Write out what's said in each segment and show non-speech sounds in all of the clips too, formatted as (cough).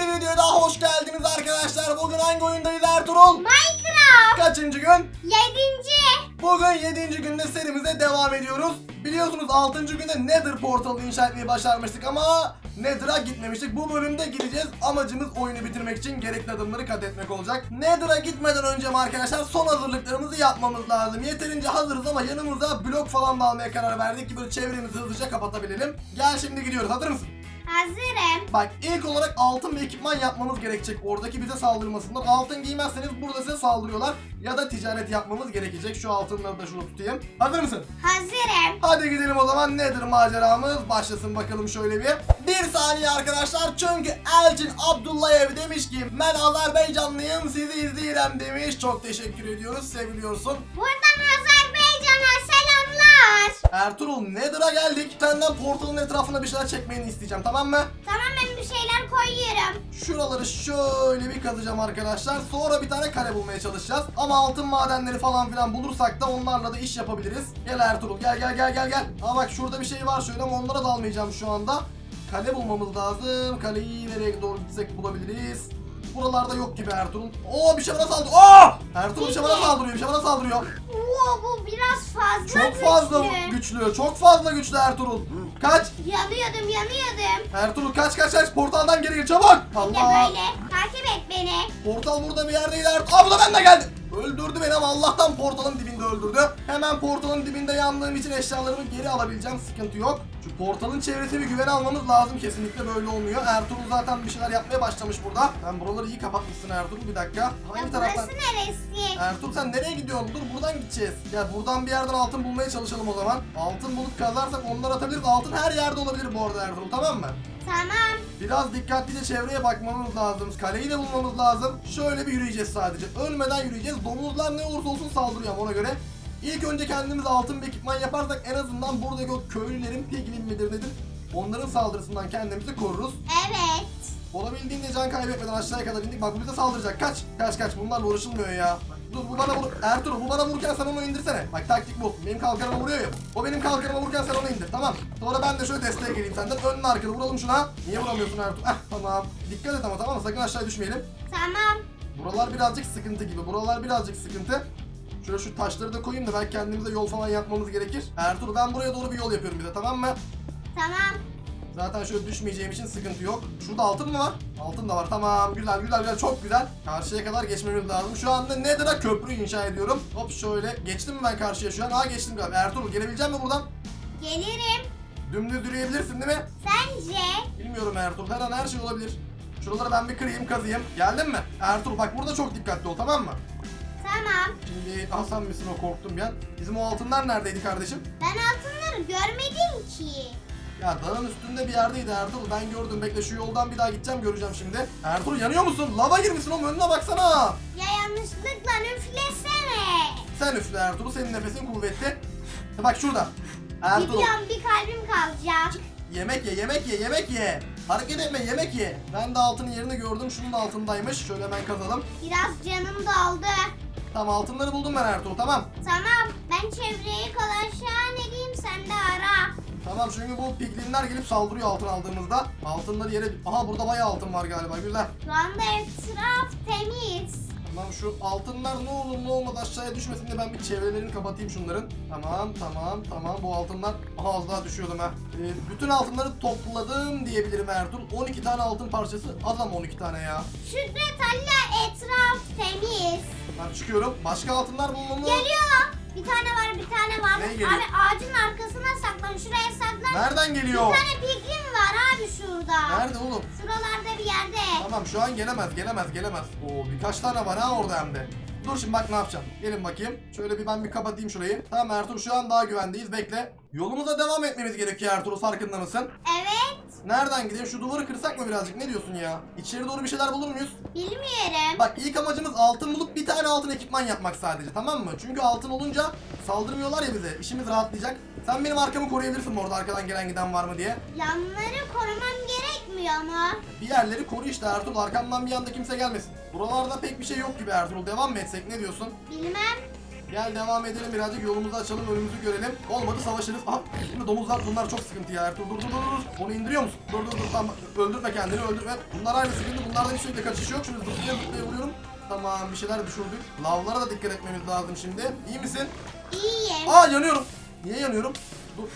bir videoya daha hoş geldiniz arkadaşlar. Bugün hangi oyundayız Ertuğrul? Minecraft Kaçıncı gün? 7. Bugün 7. günde serimize devam ediyoruz. Biliyorsunuz 6. günde Nether portalı inşa etmeyi başarmıştık ama Nether'a gitmemiştik. Bu bölümde gideceğiz. Amacımız oyunu bitirmek için gerekli adımları kat etmek olacak. Nether'a gitmeden önce arkadaşlar son hazırlıklarımızı yapmamız lazım. Yeterince hazırız ama yanımıza blok falan da almaya karar verdik ki böyle çevremizi hızlıca kapatabilelim. Gel şimdi gidiyoruz. Hazır mısın? Hazırım. Bak ilk olarak altın bir ekipman yapmamız gerekecek. Oradaki bize saldırmasından. Altın giymezseniz burada size saldırıyorlar. Ya da ticaret yapmamız gerekecek. Şu altınları da şunu tutayım. Hazır mısın? Hazırım. Hadi gidelim o zaman nedir maceramız? Başlasın bakalım şöyle bir. Bir saniye arkadaşlar çünkü Elçin Abdullayev demiş ki ben Azerbaycanlıyım sizi izleyelim demiş. Çok teşekkür ediyoruz seviliyorsun. Buradan Azerbaycan'a selamlar. Ertuğrul Nether'a geldik. Senden portalın etrafına bir şeyler çekmeni isteyeceğim tamam mı? Tamam ben bir şeyler koyuyorum. Şuraları şöyle bir kazacağım arkadaşlar. Sonra bir tane kale bulmaya çalışacağız. Ama altın madenleri falan filan bulursak da onlarla da iş yapabiliriz. Gel Ertuğrul gel gel gel gel gel. Aa bak şurada bir şey var şöyle ama onlara dalmayacağım şu anda. Kale bulmamız lazım. Kaleyi nereye doğru gitsek bulabiliriz. Buralarda yok gibi Ertuğrul. Oo bir şey bana saldırıyor. Oo! Ertuğrul bir şey bana saldırıyor. Bir şey bana saldırıyor. Oo bu biraz fazla Çok fazla güçlü. Çok fazla güçlü Ertuğrul. Kaç. Yanıyordum yanıyordum. Ertuğrul kaç kaç kaç. Portaldan geri gir çabuk. Allah. böyle. Takip et beni. Portal burada bir yerdeydi Ertuğrul. Aa bu da benden geldi. Öldürdü beni ama Allah'tan portalın dibinde öldürdü. Hemen portalın dibinde yandığım için eşyalarımı geri alabileceğim. Sıkıntı yok. Şu portalın çevresini bir güven almamız lazım. Kesinlikle böyle olmuyor. Ertuğrul zaten bir şeyler yapmaya başlamış burada. Sen buraları iyi kapatmışsın Ertuğrul. Bir dakika. Ya Hangi taraftan? burası neresi? Ertuğrul sen nereye gidiyorsun? Dur buradan gideceğiz. Ya buradan bir yerden altın bulmaya çalışalım o zaman. Altın bulup kazarsak onları atabiliriz. Altın her yerde olabilir bu arada Ertuğrul tamam mı? Tamam. Biraz dikkatlice çevreye bakmamız lazım. Kaleyi de bulmamız lazım. Şöyle bir yürüyeceğiz sadece. Ölmeden yürüyeceğiz. Domuzlar ne olursa olsun saldırıyor ona göre. İlk önce kendimiz altın bir ekipman yaparsak en azından buradaki o köylülerin piglin midir nedir? Onların saldırısından kendimizi koruruz. Evet. Olabildiğince can kaybetmeden aşağıya kadar indik. Bak bu bize saldıracak. Kaç. Kaç kaç. Bunlarla uğraşılmıyor ya. Dur bu bana vur. Ertuğrul bu bana vururken sen onu indirsene. Bak taktik bu. Benim kalkanıma vuruyor ya. O benim kalkanıma vururken sen onu indir. Tamam. Sonra ben de şöyle desteğe geleyim senden. Önüne arkada vuralım şuna. Niye vuramıyorsun Ertuğrul? Ah tamam. Dikkat et ama tamam mı? Sakın aşağıya düşmeyelim. Tamam. Buralar birazcık sıkıntı gibi. Buralar birazcık sıkıntı. Şöyle şu taşları da koyayım da belki kendimize yol falan yapmamız gerekir. Ertuğrul ben buraya doğru bir yol yapıyorum bize tamam mı? Tamam. Zaten şöyle düşmeyeceğim için sıkıntı yok. Şurada altın mı var? Altın da var. Tamam. Güzel güzel güzel. Çok güzel. Karşıya kadar geçmemiz lazım. Şu anda Nether'a köprü inşa ediyorum. Hop şöyle. Geçtim mi ben karşıya şu an? Aa geçtim galiba. Ertuğrul gelebilecek mi buradan? Gelirim. Dümdüz yürüyebilirsin değil mi? Sence? Bilmiyorum Ertuğrul. Her an her şey olabilir. Şuraları ben bir kırayım kazıyım. Geldin mi? Ertuğrul bak burada çok dikkatli ol tamam mı? Tamam. Şimdi Hasan misin o korktum ben. Bizim o altınlar neredeydi kardeşim? Ben altınları görmedim ki. Ya dağın üstünde bir yerdeydi Ertuğrul. Ben gördüm. Bekle şu yoldan bir daha gideceğim göreceğim şimdi. Ertuğrul yanıyor musun? Lava girmişsin oğlum önüne baksana. Ya yanlışlıkla üflesene. Sen üfle Ertuğrul. Senin nefesin kuvvetli. Bak şurada. Ertuğrul. Gidiyorum bir kalbim kalacak. Yemek ye, yemek ye, yemek ye. Hareket etme, yemek ye. Ben de altının yerini gördüm. Şunun da altındaymış. Şöyle hemen kazalım. Biraz canım doldu. Tamam altınları buldum ben Ertuğrul. Tamam. Tamam ben çevreyi kolaşan edeyim sen de ara. Tamam çünkü bu piglinler gelip saldırıyor altın aldığımızda. Altınları yere... Aha burada bayağı altın var galiba. Güzel. Şu anda etraf temiz. Tamam şu altınlar ne olur ne olmaz aşağıya düşmesin de ben bir çevrelerini kapatayım şunların. Tamam tamam tamam bu altınlar Aha, az daha düşüyordum ha. Ee, bütün altınları topladım diyebilirim Ertuğrul. 12 tane altın parçası az ama 12 tane ya. Şükret Allah etraf temiz. Ben çıkıyorum. Başka altınlar bulmamız... Geliyor. Bir tane var bir tane var. Ne geliyor? Abi ağacın arkasına saklan şuraya saklan. Nereden Bir geliyor? tane pigrin var abi şurada. Nerede oğlum? Şuralarda bir yerde. Tamam şu an gelemez gelemez gelemez. Oo birkaç tane var ha orada hem de. Dur şimdi bak ne yapacağım. Gelin bakayım. Şöyle bir ben bir kapatayım şurayı. Tamam Ertuğrul şu an daha güvendeyiz. Bekle. Yolumuza devam etmemiz gerekiyor Ertuğrul farkında mısın? Evet. Nereden gidelim? Şu duvarı kırsak mı birazcık? Ne diyorsun ya? İçeri doğru bir şeyler bulur muyuz? Bilmiyorum. Bak ilk amacımız altın bulup bir tane altın ekipman yapmak sadece tamam mı? Çünkü altın olunca saldırmıyorlar ya bize. İşimiz rahatlayacak. Sen benim arkamı koruyabilirsin orada arkadan gelen giden var mı diye. Yanları korumam gerekmiyor mu? Bir yerleri koru işte Ertuğrul. Arkamdan bir anda kimse gelmesin. Buralarda pek bir şey yok gibi Ertuğrul. Devam mı etsek ne diyorsun? Bilmem. Gel devam edelim birazcık yolumuzu açalım önümüzü görelim. Olmadı savaşırız. Aha şimdi domuzlar bunlar çok sıkıntı ya Ertuğrul. Dur dur dur dur. Onu indiriyor musun? Dur dur dur tamam. Öldürme kendini öldürme. Bunlar aynı sıkıntı. Bunlardan hiç şekilde kaçış yok. Şimdi zıplaya zıplaya vuruyorum. Tamam bir şeyler düşürdük. Lavlara da dikkat etmemiz lazım şimdi. İyi misin? İyiyim. Aa yanıyorum. Niye yanıyorum? Dur.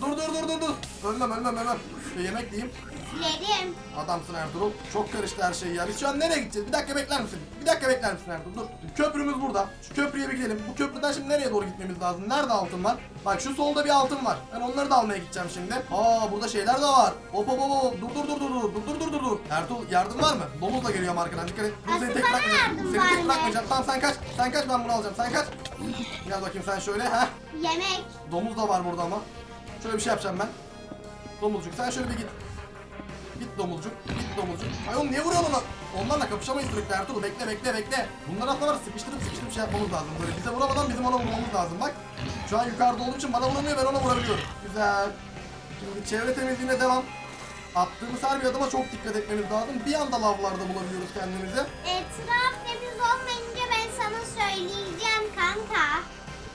Dur dur dur dur dur. Ölmem ölmem ölmem. Bir yemek diyeyim. Yedim. Adamsın Ertuğrul. Çok karıştı her şey ya. Biz şu an nereye gideceğiz? Bir dakika bekler misin? Bir dakika bekler misin Ertuğrul? Dur. Köprümüz burada. Şu köprüye bir gidelim. Bu köprüden şimdi nereye doğru gitmemiz lazım? Nerede altın var? Bak şu solda bir altın var. Ben onları da almaya gideceğim şimdi. Aa burada şeyler de var. Hop hop hop hop. Dur dur dur dur dur. Dur dur dur dur dur. Ertuğrul yardım var mı? Domuz da geliyor arkadan. Dikkat et. Dur seni tek bana bırakmayacağım. yardım Seni var tek mı? bırakmayacağım. Tamam sen kaç. Sen kaç ben bunu alacağım. Sen kaç. Gel bakayım sen şöyle. Heh. Yemek. Domuz da var burada ama. Şöyle bir şey yapacağım ben. Domuzcuk sen şöyle bir git. Git domuzcuk. Git domuzcuk. Ay oğlum niye vuruyorsun ona? Onlarla kapışamayız sürekli Ertuğrul. Bekle bekle bekle. Bunlar ya, sıkıştırıp sıkıştırıp şey yapmamız lazım. Böyle bize vuramadan bizim ona vurmamız lazım bak. Şu an yukarıda olduğu için bana vuramıyor ben ona vurabiliyorum. Güzel. Şimdi çevre temizliğine devam. Attığımız her bir adıma çok dikkat etmemiz lazım. Bir anda lavlarda bulabiliyoruz kendimizi. Etraf temiz olmayınca ben sana söyleyeceğim kanka.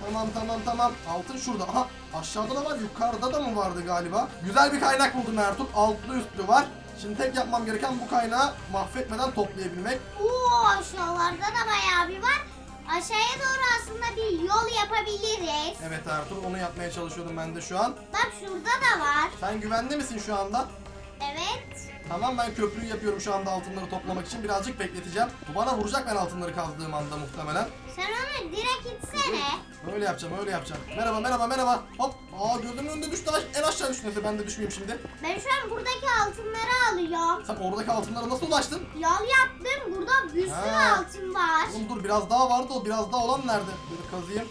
Tamam tamam tamam. Altın şurada. Aha aşağıda da var yukarıda da mı vardı galiba? Güzel bir kaynak buldum Ertuğrul. Altlı üstlü var. Şimdi tek yapmam gereken bu kaynağı mahvetmeden toplayabilmek. Oo aşağılarda da bayağı bir var. Aşağıya doğru aslında bir yol yapabiliriz. Evet Ertuğrul onu yapmaya çalışıyordum ben de şu an. Bak şurada da var. Sen güvende misin şu anda? Evet. Tamam ben köprüyü yapıyorum şu anda altınları toplamak için. Birazcık bekleteceğim. Bu bana vuracak ben altınları kazdığım anda muhtemelen. Sen onu direkt itsene. Öyle yapacağım öyle yapacağım. Merhaba merhaba merhaba. Hop. Aa gözümün önünde düştü. En aşağı düştü. Neyse ben de düşmeyeyim şimdi. Ben şu an buradaki altınları alıyorum. Sen oradaki altınlara nasıl ulaştın? Yol yaptım. Burada bir sürü Ha. altın var. Oğlum dur biraz daha vardı o biraz daha olan nerede? Böyle kazıyım.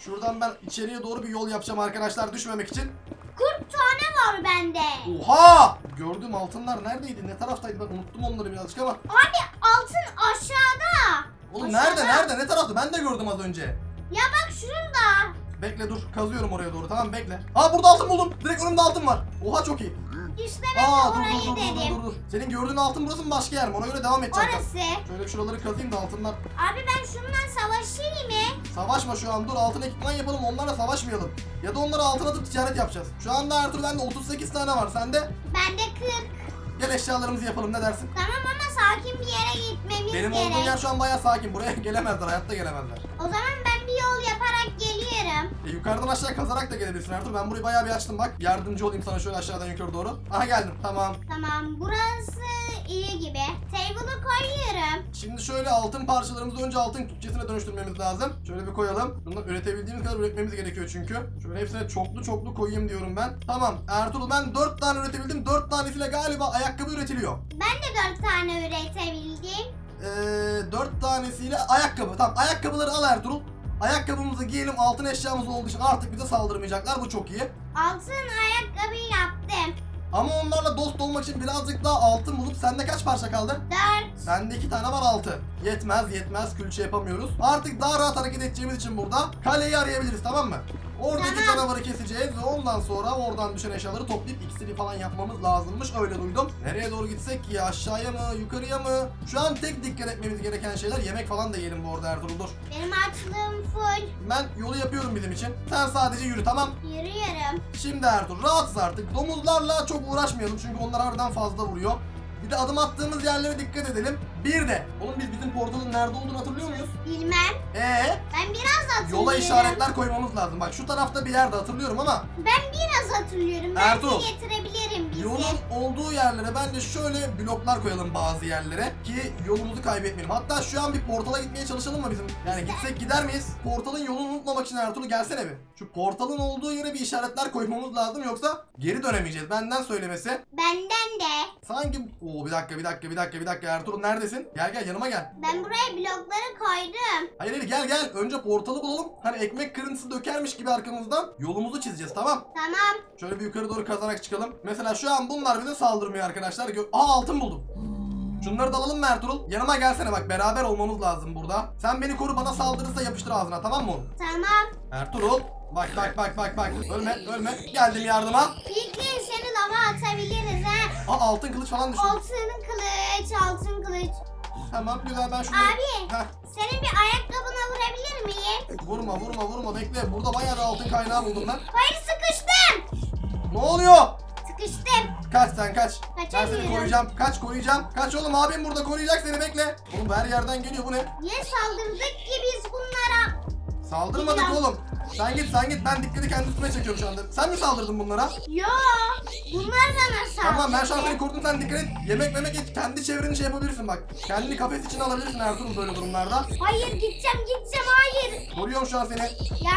Şuradan ben içeriye doğru bir yol yapacağım arkadaşlar düşmemek için. 40 tane var bende. Oha! Gördüğüm altınlar neredeydi? Ne taraftaydı? Ben unuttum onları birazcık ama. Abi altın aşağıda. Oğlum Aşağıda. nerede? Nerede? Ne tarafta? Ben de gördüm az önce. Ya bak şurada. Bekle dur. Kazıyorum oraya doğru. Tamam bekle. Aa burada altın buldum. Direkt önümde altın var. Oha çok iyi. İşte ben Aa de dur orayı dur dur dedim. dur dur. Senin gördüğün altın burası mı başka yer mi? Ona göre devam edeceğim. ben. Orası. Şöyle şuraları kazayım da altınlar. Abi ben şundan savaşayım mı? Savaşma şu an dur altın ekipman yapalım onlarla savaşmayalım. Ya da onları altın atıp ticaret yapacağız. Şu anda Ertuğrul bende 38 tane var sende. Bende 40. Gel eşyalarımızı yapalım ne dersin? Tamam ama sakin bir yere gitmemiz Benim gerek. olduğum yer şu an bayağı sakin. Buraya (laughs) gelemezler hayatta gelemezler. O zaman ben E, yukarıdan aşağı kazarak da gelebilirsin Ertuğrul. Ben burayı bayağı bir açtım bak. Yardımcı olayım sana şöyle aşağıdan yukarı doğru. Aha geldim tamam. Tamam burası iyi gibi. Table'ı koyuyorum. Şimdi şöyle altın parçalarımızı önce altın kütçesine dönüştürmemiz lazım. Şöyle bir koyalım. Bunları üretebildiğimiz kadar üretmemiz gerekiyor çünkü. Şöyle hepsine çoklu çoklu koyayım diyorum ben. Tamam Ertuğrul ben 4 tane üretebildim. 4 tanesiyle galiba ayakkabı üretiliyor. Ben de 4 tane üretebildim. Ee, 4 tanesiyle ayakkabı. Tamam ayakkabıları al Ertuğrul. Ayakkabımızı giyelim altın eşyamız olduğu için artık bize saldırmayacaklar. Bu çok iyi. Altın ayakkabı yaptım. Ama onlarla dost olmak için birazcık daha altın bulup sende kaç parça kaldı? 4. Bende iki tane var altı. Yetmez yetmez külçe yapamıyoruz. Artık daha rahat hareket edeceğimiz için burada kaleyi arayabiliriz tamam mı? Oradaki Tamam. canavarı keseceğiz ve ondan sonra oradan düşen eşyaları toplayıp iksiri falan yapmamız lazımmış öyle duydum. Nereye doğru gitsek ki aşağıya mı yukarıya mı? Şu an tek dikkat etmemiz gereken şeyler yemek falan da yiyelim bu arada Ertuğrul dur. Benim açlığım full. Ben yolu yapıyorum bizim için. Sen sadece yürü tamam. Yürüyorum. Şimdi Ertuğrul rahatsız artık. Domuzlarla çok uğraşmayalım çünkü onlar harbiden fazla vuruyor. Bir de adım attığımız yerlere dikkat edelim. Bir de, oğlum biz bizim portalın nerede olduğunu hatırlıyor muyuz? Bilmem. Ee, Ben biraz hatırlıyorum. yola işaretler koymamız lazım. Bak şu tarafta bir yerde hatırlıyorum ama Ben biraz hatırlıyorum. Ben Ertuğrul. getirebilirim. Yolun olduğu yerlere bence şöyle bloklar koyalım bazı yerlere ki yolumuzu kaybetmeyelim. Hatta şu an bir portala gitmeye çalışalım mı bizim? Yani gitsek gider miyiz? Portalın yolunu unutmamak için Ertuğrul gelsene bir. Şu portalın olduğu yere bir işaretler koymamız lazım yoksa geri dönemeyeceğiz. Benden söylemesi. Benden de. Sanki Oo bir dakika bir dakika bir dakika bir dakika Ertuğrul neredesin? Gel gel yanıma gel. Ben buraya blokları koydum. Hayır hayır gel gel önce portalı bulalım. Hani ekmek kırıntısı dökermiş gibi arkamızdan yolumuzu çizeceğiz tamam. Tamam. Şöyle bir yukarı doğru kazarak çıkalım. Mesela şu an bunlar bize saldırmıyor arkadaşlar. Gö- Aa altın buldum. Şunları da alalım mı Ertuğrul? Yanıma gelsene bak beraber olmamız lazım burada. Sen beni koru bana saldırırsa yapıştır ağzına tamam mı? Tamam. Ertuğrul bak bak bak bak bak ölme ölme geldim yardıma. İlk gün seni lava atabiliriz ha. Aa altın kılıç falan düştü. Altın kılıç, altın kılıç. Tamam güzel ben şunları... Abi Heh. senin bir ayakkabına vurabilir miyim? Vurma vurma vurma bekle. Burada bayağı bir altın kaynağı buldum ben. Hayır sıkıştım. Ne oluyor? Sıkıştım. Kaç sen kaç. Ben seni Kaçamıyorum. koruyacağım. Kaç koruyacağım. Kaç oğlum abim burada koruyacak seni bekle. Oğlum her yerden geliyor bu ne? Niye saldırdık ki biz bunlara? Saldırmadık Bilmiyorum. oğlum. Sen git sen git ben dikkati kendi üstüme çekiyorum şu anda. Sen mi saldırdın bunlara? Yo. Bunlar bana saldırdı. Tamam ben şu an seni korudum sen dikkat et. Yemek memek et. Kendi çevreni şey yapabilirsin bak. Kendini kafes içine alabilirsin Ertuğrul böyle durumlarda. Hayır gideceğim gideceğim hayır. Koruyorum şu an seni. Ya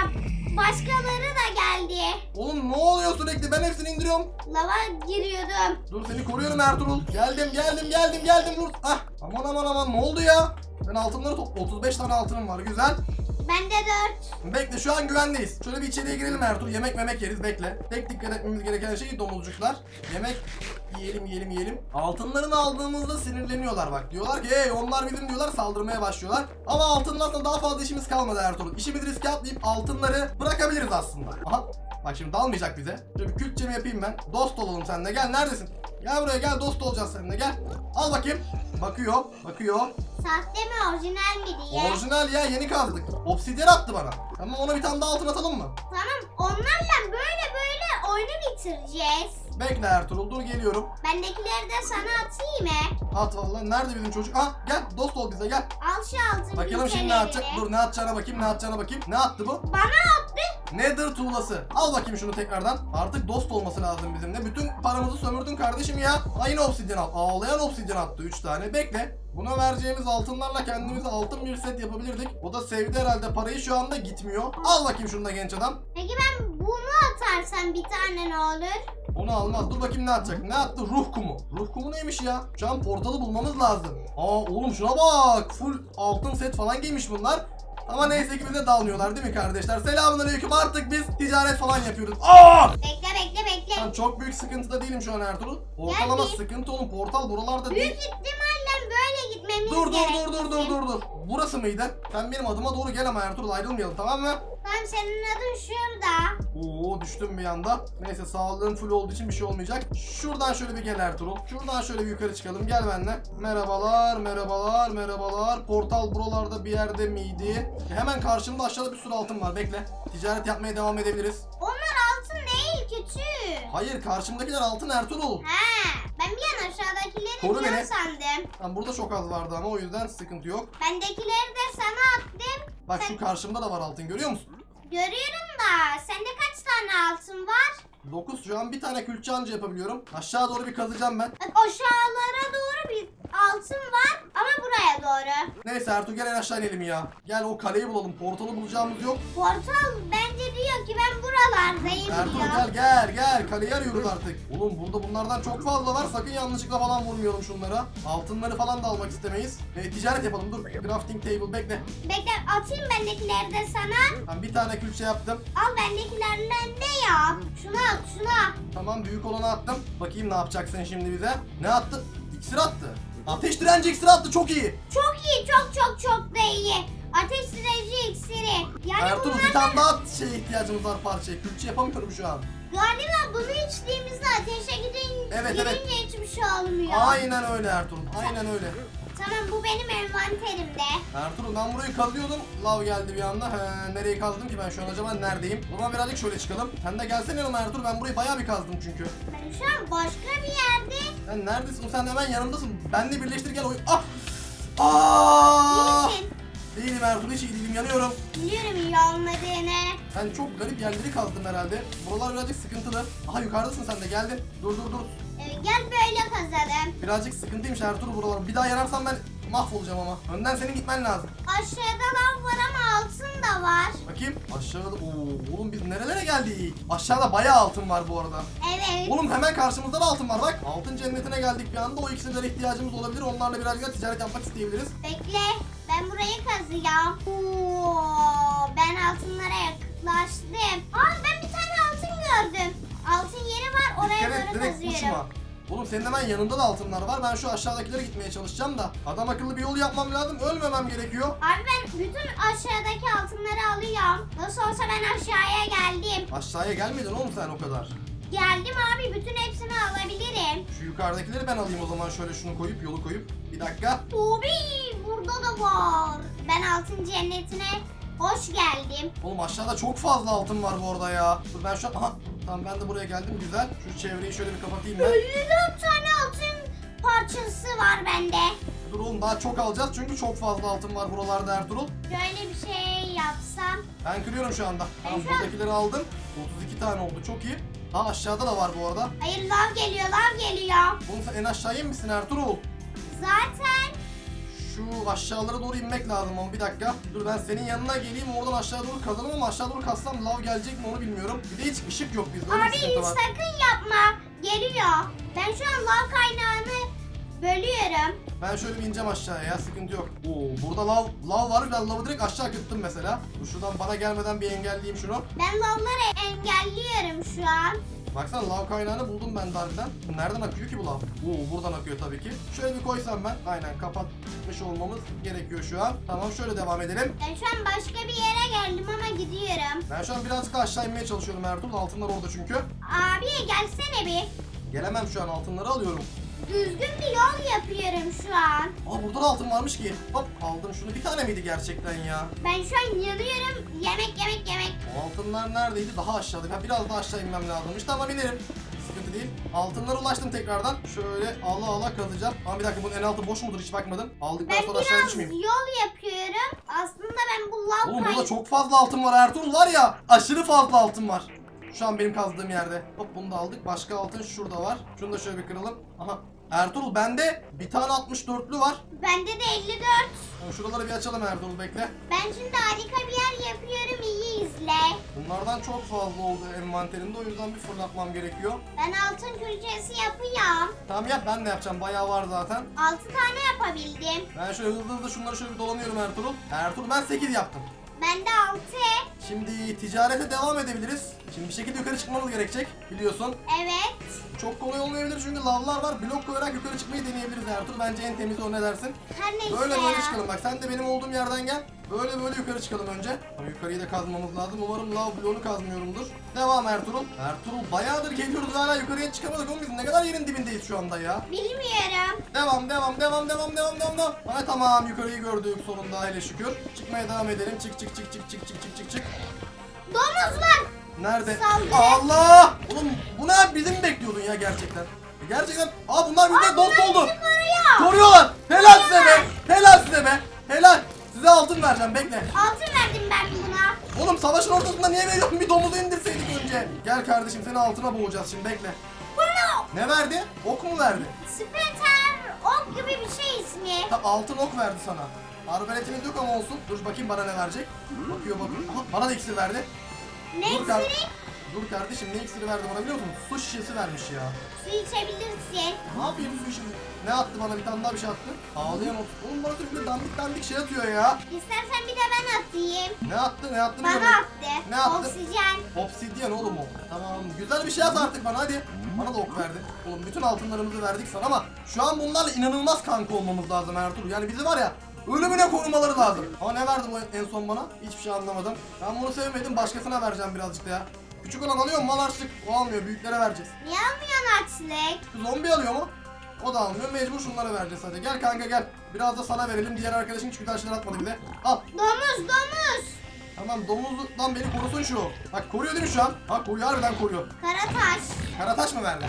başkaları da geldi. Oğlum ne oluyor sürekli ben hepsini indiriyorum. Lava giriyordum. Dur seni koruyorum Ertuğrul. Geldim geldim geldim geldim dur. Ah aman aman aman ne oldu ya? Ben altınları topla 35 tane altınım var güzel. Bende dört. Bekle şu an güvendeyiz. Şöyle bir içeriye girelim Ertuğrul. Yemek memek yeriz bekle. Tek dikkat etmemiz gereken şey domuzcuklar. Yemek yiyelim yiyelim yiyelim. Altınlarını aldığımızda sinirleniyorlar bak. Diyorlar ki hey onlar bizim diyorlar saldırmaya başlıyorlar. Ama altınlarla daha fazla işimiz kalmadı Ertuğrul. İşimizi riske atlayıp altınları bırakabiliriz aslında. Aha bak şimdi dalmayacak bize. Şöyle bir kültçemi yapayım ben. Dost olalım seninle gel neredesin? Gel buraya gel dost olacağız seninle gel. Al bakayım. Bakıyor bakıyor. Sahte mi orijinal mi diye. Orijinal ya yeni kazdık. Obsidyen attı bana. Tamam ona bir tane daha altın atalım mı? Tamam onlarla böyle böyle oyunu bitireceğiz. Bekle Ertuğrul dur geliyorum. Bendekileri de sana atayım mı? At vallahi nerede bizim çocuk? Ah gel dost ol bize gel. Al şu altın Bakalım şimdi ne atacak? Dur ne atacağına bakayım ne atacağına bakayım. Ne attı bu? Bana attı. Nether tuğlası. Al bakayım şunu tekrardan. Artık dost olması lazım bizimle. Bütün paramızı sömürdün kardeşim ya. Aynı obsidyen al. Ağlayan obsidyen attı 3 tane. Bekle. Buna vereceğimiz altınlarla kendimize altın bir set yapabilirdik. O da sevdi herhalde parayı şu anda gitmiyor. Al bakayım şunu da genç adam. Peki ben bunu atarsam bir tane ne olur? Onu almaz. Dur bakayım ne atacak. Ne attı? Ruh kumu. Ruh kumu neymiş ya? Şu an portalı bulmamız lazım. Aa oğlum şuna bak. Full altın set falan giymiş bunlar. Ama neyse ki bize dalmıyorlar değil mi kardeşler? Selamünaleyküm. Artık biz ticaret falan yapıyoruz. Aa! Bekle bekle bekle. Ben çok büyük sıkıntıda değilim şu an Ertuğrul. Ortalama Gel bir. sıkıntı oğlum. Portal buralarda Büyük değil. ihtimalle böyle gitmemiz Dur dur gerekecek. dur dur dur dur dur. Burası mıydı? Sen benim adıma doğru gel ama Ertuğrul ayrılmayalım tamam mı? Tamam senin adın şurada. Oo düştüm bir anda. Neyse sağlığım full olduğu için bir şey olmayacak. Şuradan şöyle bir gel Ertuğrul. Şuradan şöyle bir yukarı çıkalım. Gel benimle. Merhabalar, merhabalar, merhabalar. Portal buralarda bir yerde miydi? Hemen karşımda aşağıda bir sürü altın var. Bekle. Ticaret yapmaya devam edebiliriz. Onlar altın değil küçük. Hayır karşımdakiler altın Ertuğrul. Ha, ben bir an aşağıdakileri Koru beni. sandım. Tamam burada çok az vardı ama o yüzden sıkıntı yok. Bendekileri de sana attım. Bak Sen- şu karşımda da var altın görüyor musun? Görüyorum da sende kaç tane altın var? 9 şu an bir tane külçe anca yapabiliyorum. Aşağı doğru bir kazacağım ben. Bak aşağılara doğru bir altın var ama buraya doğru. Neyse Ertuğ gel en aşağı inelim ya. Gel o kaleyi bulalım. Portalı bulacağımız yok. Portal bence diyor ki ben buralardayım Ertuğ diyor. gel gel gel. Kaleyi arıyoruz artık. Oğlum burada bunlardan çok fazla var. Sakın yanlışlıkla falan vurmayalım şunlara. Altınları falan da almak istemeyiz. E, ticaret yapalım dur. Crafting table bekle. Bekle atayım bendekileri de sana. Ben bir tane külçe yaptım. Al bendekilerden de yap. Şunu at şuna. Tamam büyük olanı attım. Bakayım ne yapacaksın şimdi bize. Ne attı? İksir attı. Ateş direnci iksir attı çok iyi. Çok iyi çok çok çok da iyi. Ateş direnci iksiri. Yani Ertuğrul bunlar bir tane daha şeye ihtiyacımız var parçaya. Külçe yapamıyorum şu an. galiba bunu içtiğimizde ateşe gidin, Evet, evet. hiçbir şey olmuyor. Aynen öyle Ertuğrul. Aynen öyle. Tamam bu benim envanterimde. Ertuğrul ben burayı kazıyordum. Lav geldi bir anda. He, nereye kazdım ki ben şu an acaba neredeyim? O zaman birazcık şöyle çıkalım. Sen de gelsene yanıma Ertuğrul. Ben burayı bayağı bir kazdım çünkü. Ben şu an başka bir yerde. Sen neredesin? Sen hemen yanımdasın. Benle birleştir gel. Ah! Aa! İyisin. Değilim Ertuğrul hiç değilim. Yanıyorum. Biliyorum iyi olmadığını. Ben çok garip yerleri kazdım herhalde. Buralar birazcık sıkıntılı. Aha yukarıdasın sen de geldin. Dur dur dur. Ee, gel böyle kazalım. Birazcık sıkıntıymış Ertuğrul buralar. Bir daha yanarsam ben mahvolacağım ama. Önden senin gitmen lazım. Aşağıda lav var ama altın da var. Bakayım. Aşağıda. Oo, oğlum biz nerelere geldik? Aşağıda bayağı altın var bu arada. Evet. Oğlum hemen karşımızda da altın var bak. Altın cennetine geldik bir anda. O iksirlere ihtiyacımız olabilir. Onlarla birazcık ticaret yapmak isteyebiliriz. Bekle. Ben burayı kazıyacağım. Oo, ben altınlara yaklaştım. Aa ben bir tane altın gördüm. Altın yeri var oraya Dikkat et doğru direkt uçma. kazıyorum. Oğlum senin hemen yanında da altınlar var. Ben şu aşağıdakilere gitmeye çalışacağım da. Adam akıllı bir yol yapmam lazım. Ölmemem gerekiyor. Abi ben bütün aşağıdaki altınları alıyorum. Nasıl olsa ben aşağıya geldim. Aşağıya gelmedin oğlum sen o kadar. Geldim abi bütün hepsini alabilirim. Şu yukarıdakileri ben alayım o zaman şöyle şunu koyup yolu koyup. Bir dakika. Ubi burada da var. Ben altın cennetine Hoş geldim. Oğlum aşağıda çok fazla altın var bu arada ya. Dur ben şu an... Aha tamam ben de buraya geldim güzel. Şu çevreyi şöyle bir kapatayım ben. 54 tane altın parçası var bende. Dur oğlum daha çok alacağız çünkü çok fazla altın var buralarda Ertuğrul. Böyle bir şey yapsam. Ben kırıyorum şu anda. Tamam an- buradakileri aldım. 32 tane oldu çok iyi. Ha aşağıda da var bu arada. Hayır lav geliyor lav geliyor. Oğlum sen en aşağıya inmişsin Ertuğrul. Zaten Şu aşağılara doğru inmek lazım ama bir dakika. Dur ben senin yanına geleyim oradan aşağı doğru kazalım ama aşağı doğru kazsam lav gelecek mi onu bilmiyorum. Bir de hiç ışık yok bizde abi sıkıntı var. sakın yapma. Geliyor. Ben şu an lav kaynağını bölüyorum. Ben şöyle bir ineceğim aşağıya ya sıkıntı yok. Oo burada lav, lav var ben lavı direkt aşağı akıttım mesela. Dur şuradan bana gelmeden bir engelleyeyim şunu. Ben lavları engelliyorum şu an. Baksana lav kaynağını buldum ben de harbiden. Nereden akıyor ki bu lav? Oo buradan akıyor tabii ki. Şöyle bir koysam ben. Aynen kapatmış olmamız gerekiyor şu an. Tamam şöyle devam edelim. Ben şu an başka bir yere geldim ama gidiyorum. Ben şu an birazcık aşağı inmeye çalışıyorum Ertuğrul. Altınlar orada çünkü. Abi gelsene bir. Gelemem şu an altınları alıyorum. Düzgün bir yol yapıyorum şu an. Aa burada da altın varmış ki. Hop aldım şunu. Bir tane miydi gerçekten ya? Ben şu an yanıyorum. Yemek yemek yemek. O altınlar neredeydi? Daha aşağıda. Ben biraz daha aşağı inmem lazımmış. Tamam inerim. Sıkıntı değil. Altınlara ulaştım tekrardan. Şöyle Allah Allah kazacağım. Ama bir dakika bunun en altı boş mudur hiç bakmadım. Aldıktan Ben sonra aşağı biraz düşmeyeyim. yol yapıyorum. Aslında ben bu Oğlum burada çok fazla altın var Ertuğrul var ya. Aşırı fazla altın var. Şu an benim kazdığım yerde. Hop bunu da aldık. Başka altın şurada var. Şunu da şöyle bir kıralım. Aha. Ertuğrul bende bir tane 64'lü var. Bende de 54. Yani Şuraları bir açalım Ertuğrul bekle. Ben şimdi harika bir yer yapıyorum. iyi izle. Bunlardan çok fazla oldu envanterimde o yüzden bir fırlatmam gerekiyor. Ben altın külçesi yapıyorum. Tamam yap ben de yapacağım bayağı var zaten. 6 tane yapabildim. Ben şöyle hızlı hızlı şunları şöyle bir dolanıyorum Ertuğrul. Ertuğrul ben 8 yaptım. Bende 6. Şimdi ticarete devam edebiliriz. Şimdi bir şekilde yukarı çıkmamız gerekecek biliyorsun. Evet. Çok kolay olmayabilir çünkü lavlar var. Blok koyarak yukarı çıkmayı deneyebiliriz Ertuğrul. Bence en temizi o ne dersin? Her neyse Böyle ya. böyle çıkalım bak sen de benim olduğum yerden gel. Böyle böyle yukarı çıkalım önce. Ama yukarıyı da kazmamız lazım. Umarım lav bloğunu kazmıyorumdur. Devam Ertuğrul. Ertuğrul bayağıdır geliyoruz hala yukarıya çıkamadık oğlum biz ne kadar yerin dibindeyiz şu anda ya. Bilmiyorum. Devam devam devam devam devam devam devam. Ha tamam yukarıyı gördük sonunda hele şükür. Çıkmaya devam edelim. Çık çık çık çık çık çık çık çık çık. Domuz var. Nerede? Saldırı. Allah! Oğlum bu ne bizim mi bekliyordun ya gerçekten? Gerçekten. Aa bunlar bize dost oldu. Koruyor. Koruyorlar. Helal size be. Helal size be. Helal. Size altın vereceğim bekle. Altın verdim ben buna. Oğlum savaşın ortasında niye veriyorsun? Bir domuzu indirseydik önce. Gel kardeşim seni altına boğacağız şimdi bekle. Bunu Ne verdi? Ok mu verdi? Spreter ok gibi bir şey ismi. Ha, altın ok verdi sana. Arbaletimiz yok ama olsun. Dur bakayım bana ne verecek. Bakıyor bakıyor. Aha, bana da iksir verdi. Ne Dur, kar- iksiri? Dur kardeşim ne iksiri verdi bana biliyor musun? Su şişesi vermiş ya. Su içebilirsin. Ne yapayım su şimdi? Ne attı bana bir tane daha bir şey attı. Ağlayan olsun. Oğlum bana sürekli dandik dandik şey atıyor ya. İstersen bir de ben atayım. Ne attı ne attı Bana bilmiyorum. attı. Ne attı? Oksijen. Obsidyen oğlum o. Tamam güzel bir şey at artık bana hadi. Bana da ok verdi. Oğlum bütün altınlarımızı verdik sana ama şu an bunlarla inanılmaz kanka olmamız lazım Ertuğrul. Yani bizi var ya ölümüne korumaları lazım. Ama ne verdi bu en son bana? Hiçbir şey anlamadım. Ben bunu sevmedim başkasına vereceğim birazcık da ya. Küçük olan alıyor mu mal harçlık? O almıyor büyüklere vereceğiz. Niye almıyorsun? Şu Zombi alıyor mu? O da almıyor. Mecbur şunlara vereceğiz hadi. Gel kanka gel. Biraz da sana verelim. Diğer arkadaşın hiçbir taşlar atmadı bile. Al. Domuz domuz. Tamam domuzluktan beni korusun şu. Bak koruyor değil mi şu an? Bak koruyor harbiden koruyor. Karataş. Karataş mı verdi?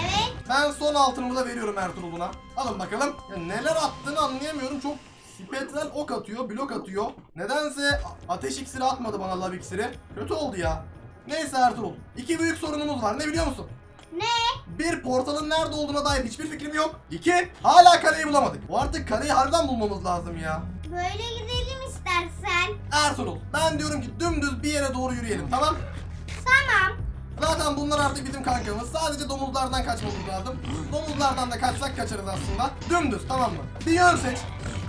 Evet. Ben son altınımı da veriyorum Ertuğrul buna. Alın bakalım. Ya neler attığını anlayamıyorum. Çok spetren ok atıyor, blok atıyor. Nedense ateş iksiri atmadı bana lav iksiri. Kötü oldu ya. Neyse Ertuğrul. İki büyük sorunumuz var. Ne biliyor musun? Ne? Bir, portalın nerede olduğuna dair hiçbir fikrim yok. İki, hala kaleyi bulamadık. Bu artık kaleyi harbiden bulmamız lazım ya. Böyle gidelim istersen. Ertuğrul, ben diyorum ki dümdüz bir yere doğru yürüyelim, tamam? Tamam. Zaten bunlar artık bizim kankamız. Sadece domuzlardan kaçmamız lazım. Domuzlardan da kaçsak kaçarız aslında. Dümdüz, tamam mı? Bir yön seç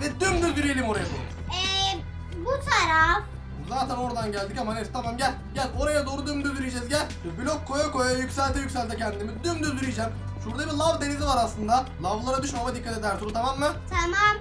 ve dümdüz yürüyelim oraya doğru. Ee, bu taraf. Zaten oradan geldik ama neyse tamam gel. Gel oraya doğru dümdüz yürüyeceğiz gel. Blok koya koya yükselte yükselte kendimi. Dümdüz yürüyeceğim. Şurada bir lav denizi var aslında. Lavlara düşme ama dikkat et Ertuğrul tamam mı? Tamam.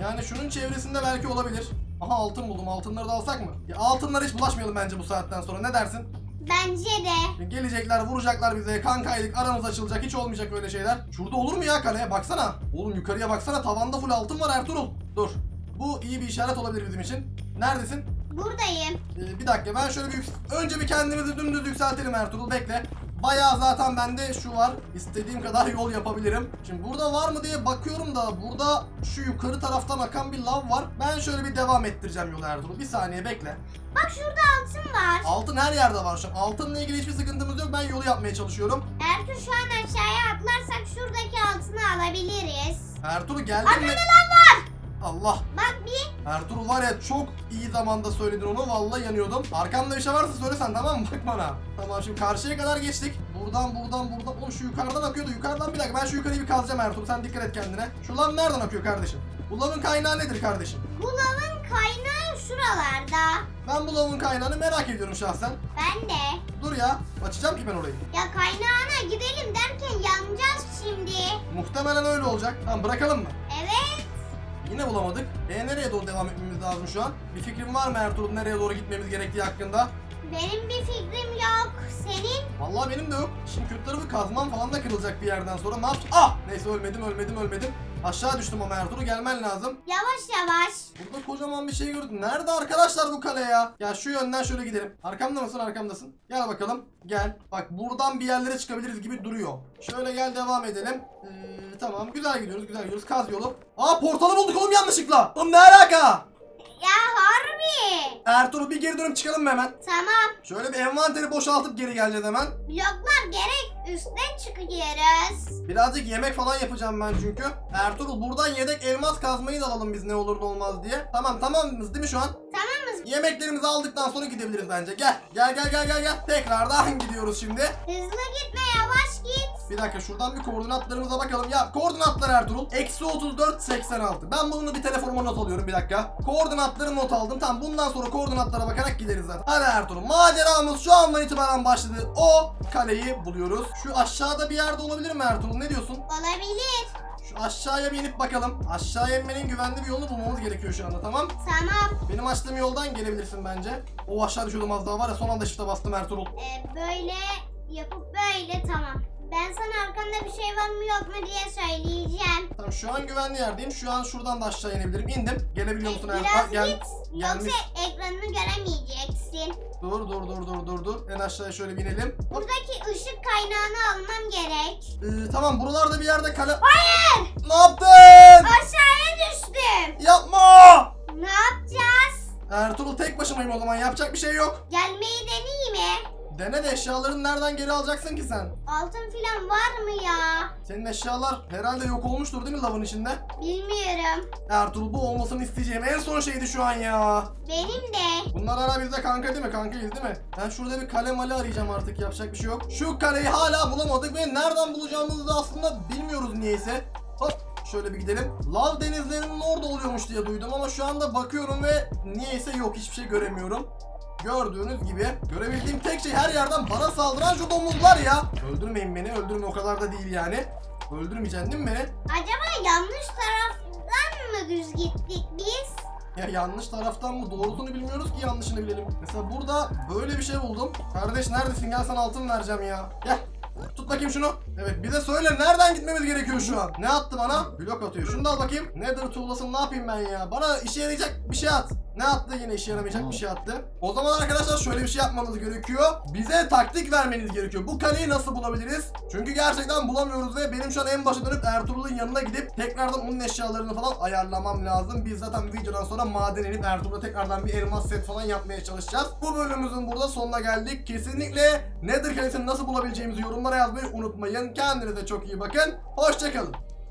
Yani şunun çevresinde belki olabilir. Aha altın buldum. Altınları da alsak mı? Ya altınlara hiç bulaşmayalım bence bu saatten sonra. Ne dersin? Bence de. Gelecekler, vuracaklar bize. Kankaylık, aramız açılacak. Hiç olmayacak öyle şeyler. Şurada olur mu ya kaleye? Baksana. Oğlum yukarıya baksana. Tavanda full altın var Ertuğrul. Dur. Bu iyi bir işaret olabilir bizim için. Neredesin? Buradayım. Ee, bir dakika ben şöyle bir önce bir kendimizi dümdüz yükseltelim Ertuğrul bekle. Bayağı zaten bende şu var. İstediğim kadar yol yapabilirim. Şimdi burada var mı diye bakıyorum da burada şu yukarı taraftan akan bir lav var. Ben şöyle bir devam ettireceğim yolu Ertuğrul. Bir saniye bekle. Bak şurada altın var. Altın her yerde var şu an. Altınla ilgili hiçbir sıkıntımız yok. Ben yolu yapmaya çalışıyorum. Ki şu an aşağıya atlarsak şuradaki altını alabiliriz. Ertuğrul geldin Arkada mi? lan var. Allah. Bak bir. Ertuğrul var ya çok iyi zamanda söyledin onu. Vallahi yanıyordum. Arkamda bir şey varsa söylesen tamam mı? Bak bana. Tamam şimdi karşıya kadar geçtik. Buradan buradan buradan. Oğlum şu yukarıdan akıyordu. Yukarıdan bir dakika. Ben şu yukarıyı bir kazacağım Ertuğrul. Sen dikkat et kendine. Şu lan nereden akıyor kardeşim? Bu lavın kaynağı nedir kardeşim? Bu lavın kaynağı şuralarda. Ben bu lavın kaynağını merak ediyorum şahsen. Ben de. Dur ya. Açacağım ki ben orayı. Ya kaynağına gidelim derken yanacağız şimdi. Muhtemelen öyle olacak. Tamam bırakalım mı? Yine bulamadık. E nereye doğru devam etmemiz lazım şu an? Bir fikrin var mı Ertuğrul nereye doğru gitmemiz gerektiği hakkında? Benim bir fikrim yok. Senin? Vallahi benim de yok. Şimdi kötü tarafı kazmam falan da kırılacak bir yerden sonra. Ne yapacağım? Ah! Neyse ölmedim ölmedim ölmedim. Aşağı düştüm ama Ertuğrul gelmen lazım. Yavaş yavaş. Burada kocaman bir şey gördüm. Nerede arkadaşlar bu kale ya? Ya şu yönden şöyle gidelim. Arkamda mısın arkamdasın? Gel bakalım. Gel. Bak buradan bir yerlere çıkabiliriz gibi duruyor. Şöyle gel devam edelim. Ee, tamam güzel gidiyoruz güzel gidiyoruz. Kaz yolu. Aa portalı bulduk oğlum yanlışlıkla. Oğlum ne alaka? Ya harbi. Ertuğrul bir geri dönüp çıkalım mı hemen? Tamam. Şöyle bir envanteri boşaltıp geri geleceğiz hemen. Bloklar gerek üstte çıkıyoruz. Birazcık yemek falan yapacağım ben çünkü. Ertuğrul buradan yedek elmas kazmayı da alalım biz ne olur ne olmaz diye. Tamam tamamız değil mi şu an? Tamamız. Yemeklerimizi aldıktan sonra gidebiliriz bence. Gel. Gel gel gel gel gel. Tekrardan (laughs) gidiyoruz şimdi. Hızlı gitme yavaş git. Bir dakika şuradan bir koordinatlarımıza bakalım. Ya koordinatlar Ertuğrul. Eksi 34 86. Ben bunu bir telefonuma not alıyorum bir dakika. Koordinatları not aldım. Tamam bundan sonra koordinatlara bakarak gideriz zaten. Hadi Ertuğrul. Maceramız şu andan itibaren başladı. O kaleyi buluyoruz. Şu aşağıda bir yerde olabilir mi Ertuğrul? Ne diyorsun? Olabilir. Şu aşağıya bir inip bakalım. Aşağıya inmenin güvenli bir yolunu bulmamız gerekiyor şu anda tamam. Tamam. Benim açtığım yoldan gelebilirsin bence. O aşağı düşüyordum az daha var ya son anda shift'e bastım Ertuğrul. Ee, böyle yapıp böyle tamam. Ben sana arkanda bir şey var mı yok mu diye söyleyeceğim. Tamam şu an güvenli yerdeyim. Şu an şuradan da aşağı inebilirim. İndim. Gelebiliyor musun? Biraz Gel. git. gelmiş. Yoksa ekranını göremeyeceksin. Dur dur dur dur dur dur. En aşağıya şöyle binelim. Hop. Buradaki ışık kaynağını almam gerek. Ee, tamam buralarda bir yerde kale... Hayır! Ne yaptın? Aşağıya düştüm. Yapma! Ne yapacağız? Ertuğrul tek başımayım o zaman. Yapacak bir şey yok. Dene de eşyalarını nereden geri alacaksın ki sen? Altın filan var mı ya? Senin eşyalar herhalde yok olmuştur değil mi lavın içinde? Bilmiyorum. Ertuğrul bu olmasını isteyeceğim en son şeydi şu an ya. Benim de. Bunlar ara bizde kanka değil mi? Kankayız değil mi? Ben şurada bir kale male arayacağım artık yapacak bir şey yok. Şu kaleyi hala bulamadık ve nereden bulacağımızı da aslında bilmiyoruz niyeyse. Hop şöyle bir gidelim. Lav denizlerinin orada oluyormuş diye duydum ama şu anda bakıyorum ve niyeyse yok hiçbir şey göremiyorum. Gördüğünüz gibi görebildiğim tek şey her yerden bana saldıran şu domuzlar ya. Öldürmeyin beni öldürme o kadar da değil yani. Öldürmeyeceksin değil mi beni? Acaba yanlış taraftan mı düz gittik biz? Ya yanlış taraftan mı? Doğrusunu bilmiyoruz ki yanlışını bilelim. Mesela burada böyle bir şey buldum. Kardeş neredesin? Gel sana altın vereceğim ya. Gel. Tut bakayım şunu. Evet bize söyle nereden gitmemiz gerekiyor şu an? Ne attı bana? Blok atıyor. Şunu da al bakayım. Nether tuğlasını ne yapayım ben ya? Bana işe yarayacak bir şey at. Ne attı? Yine işe yaramayacak bir şey attı. O zaman arkadaşlar şöyle bir şey yapmamız gerekiyor. Bize taktik vermeniz gerekiyor. Bu kaleyi nasıl bulabiliriz? Çünkü gerçekten bulamıyoruz ve benim şu an en başa dönüp Ertuğrul'un yanına gidip tekrardan onun eşyalarını falan ayarlamam lazım. Biz zaten videodan sonra maden inip Ertuğrul'a tekrardan bir elmas set falan yapmaya çalışacağız. Bu bölümümüzün burada sonuna geldik. Kesinlikle Nether kalesini nasıl bulabileceğimizi yorumlara yazmayı unutmayın. Kendinize çok iyi bakın. Hoşçakalın.